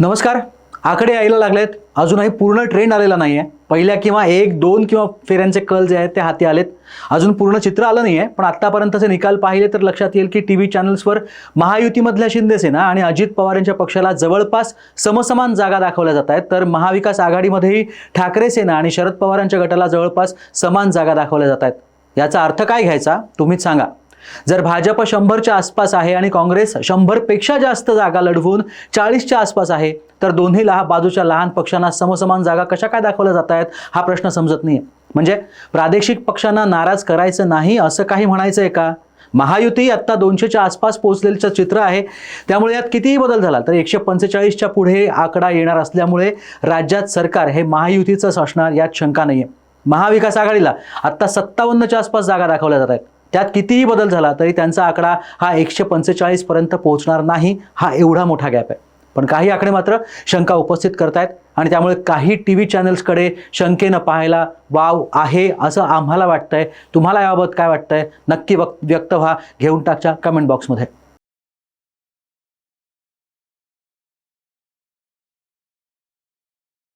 नमस्कार. आकडे यायला लागले आहेत अजूनही पूर्ण ट्रेंड आलेला नाही आहे पहिल्या किंवा एक दोन किंवा फेऱ्यांचे कल जे आहेत ते हाती आलेत. अजून पूर्ण चित्र आलं नाही आहे पण आत्तापर्यंतचे निकाल पाहिले तर लक्षात येईल की टी व्ही चॅनल्सवर महायुतीमधल्या शिंदेसेना आणि अजित पवार यांच्या पक्षाला जवळपास समसमान जागा दाखवल्या जात आहेत. तर महाविकास आघाडीमध्येही ठाकरे सेना आणि शरद पवारांच्या गटाला जवळपास समान जागा दाखवल्या जात आहेत. याचा अर्थ काय घ्यायचा? तुम्हीच सांगा. जर भाजप शंभरच्या आसपास आहे आणि काँग्रेस शंभरपेक्षा जास्त जागा लढवून चाळीसच्या आसपास आहे तर दोन्ही लहा बाजूच्या लहान पक्षांना समसमान जागा कशा काय दाखवल्या जात आहेत हा प्रश्न समजत नाही म्हणजे प्रादेशिक पक्षांना नाराज करायचं नाही असं काही म्हणायचं आहे का? महायुती आत्ता दोनशेच्या आसपास पोहोचलेलं चित्र आहे. त्यामुळे यात कितीही बदल झाला तर एकशे पंचेचाळीसच्या पुढे आकडा येणार असल्यामुळे राज्यात सरकार हे महायुतीचंच असणार यात शंका नाही आहे महाविकास आघाडीला आत्ता सत्तावन्नच्या आसपास जागा दाखवल्या जात आहेत त्यात कितीही बदल झाला तरी त्यांचा आकडा हा एकशे पंचेचाळीसपर्यंत पोहोचणार नाही हा एवढा मोठा गॅप आहे. पण काही आकडे मात्र शंका उपस्थित करतायत आणि त्यामुळे काही टी व्ही चॅनल्सकडे शंकेनं पाहायला वाव आहे असं आम्हाला वाटतंय. तुम्हाला याबाबत काय वाटतंय? नक्की वक व्यक्त व्हा. घेऊन टाकच्या कमेंट बॉक्समध्ये.